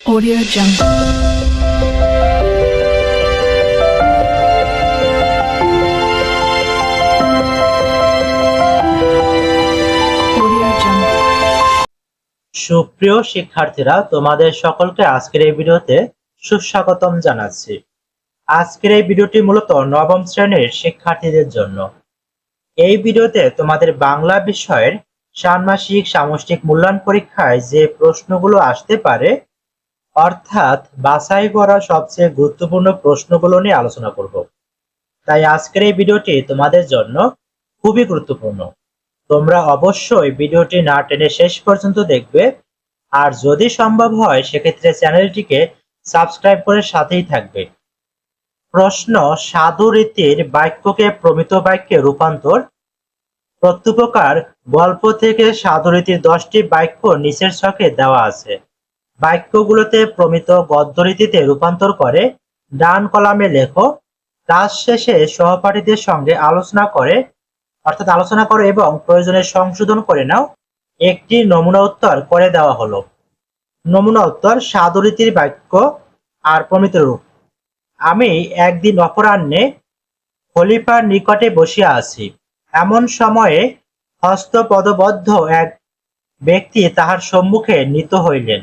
Audio Jungle. সুপ্রিয় শিক্ষার্থীরা, তোমাদের সকলকে আজকের এই ভিডিওতে সুস্বাগতম জানাচ্ছি। আজকের এই ভিডিওটি মূলত নবম শ্রেণির শিক্ষার্থীদের জন্য। এই ভিডিওতে তোমাদের বাংলা বিষয়ের ষান্মাসিক সামষ্টিক মূল্যায়ন পরীক্ষায় যে প্রশ্নগুলো আসতে পারে অর্থাৎ বাছাই করা সবচেয়ে গুরুত্বপূর্ণ প্রশ্নগুলো নিয়ে আলোচনা করব। তাই আজকের এই ভিডিওটি তোমাদের জন্য খুবই গুরুত্বপূর্ণ। তোমরা অবশ্যই ভিডিওটি না টেনে শেষ পর্যন্ত দেখবে। আর যদি সম্ভব হয়, সেক্ষেত্রে চ্যানেলটিকে সাবস্ক্রাইব করে সাথেই থাকবে। প্রশ্ন, সাধু রীতির বাক্যকে প্রমিত বাক্যে রূপান্তর। প্রত্যুপকার, গল্প থেকে সাধু রীতির দশটি বাক্য নিচের ছকে দেওয়া আছে। বাক্যগুলোতে প্রমিত গদ্য রীতিতে রূপান্তর করে ডান কলামে লেখো, ক্লাস শেষে সহপাঠীদের সঙ্গে আলোচনা করে, অর্থাৎ আলোচনা করো এবং প্রয়োজনে সংশোধন করে নাও, একটি নমুনা উত্তর করে দেওয়া হলো। নমুনা উত্তর সাদরীতির বাক্য আর প্রমিত রূপ। আমি একদিন অপরাহ্নে খলিফার নিকটে বসিয়া আছি। এমন সময়ে হস্তপদবদ্ধ এক ব্যক্তি তাহার সম্মুখে নিত হইলেন।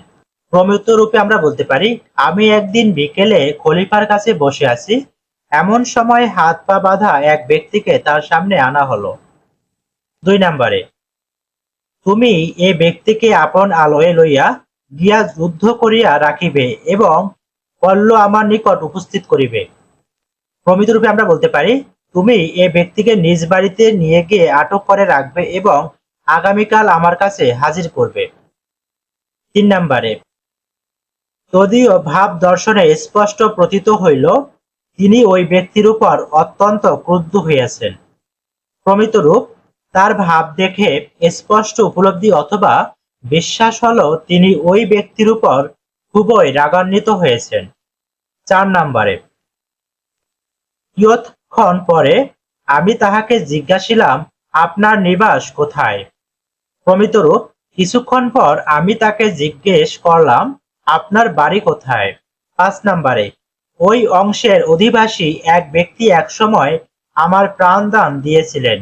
প্রমিত রূপে আমরা বলতে পারি, আমি একদিন বিকেলে খলিফার কাছে বসে আছি। এমন সময় হাত পা বাঁধা এক ব্যক্তিকে তার সামনে আনা হলো। দুই নম্বরে, তুমি এ ব্যক্তিকে আপন আলোয় লইয়া গিয়া যুদ্ধ করিয়া রাখিবে এবং কল্ল আমার নিকট উপস্থিত করিবে। প্রমিত রূপে আমরা বলতে পারি, তুমি এ ব্যক্তিকে নিজ বাড়িতে নিয়ে গিয়ে আটক করে রাখবে এবং আগামীকাল আমার কাছে হাজির করবে। তিন নম্বরে তদীয় ভাব দর্শনে স্পষ্ট প্রতীত হইল, তিনি ওই ব্যক্তির উপর অত্যন্ত ক্রুদ্ধ হইয়াছেন। প্রমিতরূপ তার ভাব দেখে স্পষ্ট উপলব্ধি অথবা বিশ্বাস হলো তিনি ওই ব্যক্তির উপর খুবই রাগান্বিত হয়েছেন। চার নম্বরে, কিয়ৎক্ষণ পরে আমি তাহাকে জিজ্ঞাসিলাম, আপনার নিবাস কোথায়? প্রমিতরূপ কিছুক্ষণ পর আমি তাকে জিজ্ঞেস করলাম আপনার বাড়ি কোথায়? পাঁচ নম্বরে, ওই অংশের অধিবাসী এক ব্যক্তি একসময় আমার প্রাণদান দিয়েছিলেন।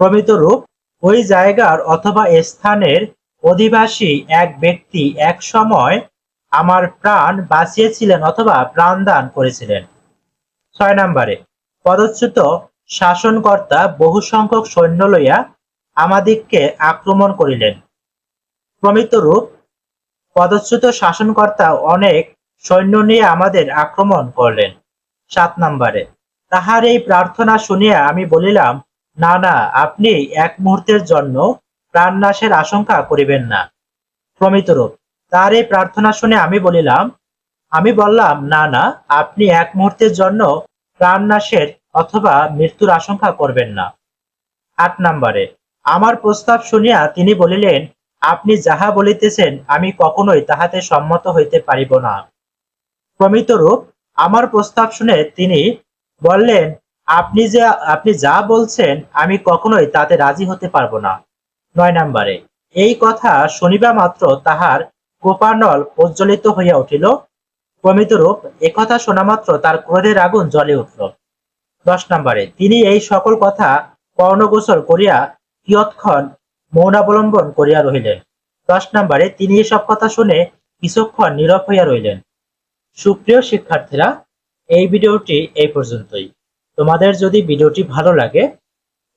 প্রমিতরূপ ওই জায়গার অথবা স্থানের অধিবাসী এক ব্যক্তি এক সময় আমার প্রাণ বাঁচিয়েছিলেন অথবা প্রাণদান করেছিলেন। ছয় নম্বরে, পদচ্যুত শাসনকর্তা বহু সংখ্যক সৈন্য লইয়া আমাদিগকে আক্রমণ করিলেন। প্রমিতরূপ পদচ্যুত শাসনকর্তা অনেক সৈন্য নিয়ে আমাদের আক্রমণ করলেন। সাত নম্বরে, তাহার এই প্রার্থনা শুনিয়া আমি বলিলাম, না না, আপনি এক মুহূর্তের জন্য প্রাণনাশের আশঙ্কা করিবেন না। প্রমিতরূপ তার এই প্রার্থনা শুনে আমি বলিলাম, আমি বললাম, না না, আপনি এক মুহূর্তের জন্য প্রাণনাশের অথবা মৃত্যুর আশঙ্কা করবেন না। আট নম্বরে, আমার প্রস্তাব শুনিয়া তিনি বলিলেন আপনি যাহা বলিতেছেন, আমি কখনোই তাহাতে সম্মত হইতে পারিব না। প্রমিতরূপ, আমার প্রস্তাব শুনে তিনি বললেন, আপনি যে, আপনি যা বলছেন, আমি কখনোই তাতে রাজি হতে পারব না। নয় নম্বরে, এই কথা শুনিবা মাত্র তাহার কোপানল প্রজ্বলিত হইয়া উঠিল। প্রমিতরূপ একথা শোনা মাত্র তার ক্রোধের আগুন জ্বলে উঠল। দশ নম্বরে, তিনি এই সকল কথা কর্ণগোচর করিয়া কিয়ৎক্ষণ মৌনাবলম্বন করিয়া রহিলেন। দশ নম্বরে তিনি এসব কথা শুনে কিছুক্ষণ নীরব হইয়া রইলেন। সুপ্রিয় শিক্ষার্থীরা, এই ভিডিওটি এই পর্যন্তই। তোমাদের যদি ভিডিওটি ভালো লাগে,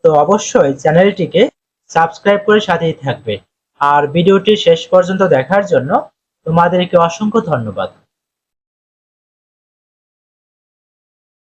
তো অবশ্যই চ্যানেলটিকে সাবস্ক্রাইব করে সাথেই থাকবে। আর ভিডিওটি শেষ পর্যন্ত দেখার জন্য তোমাদেরকে অসংখ্য ধন্যবাদ।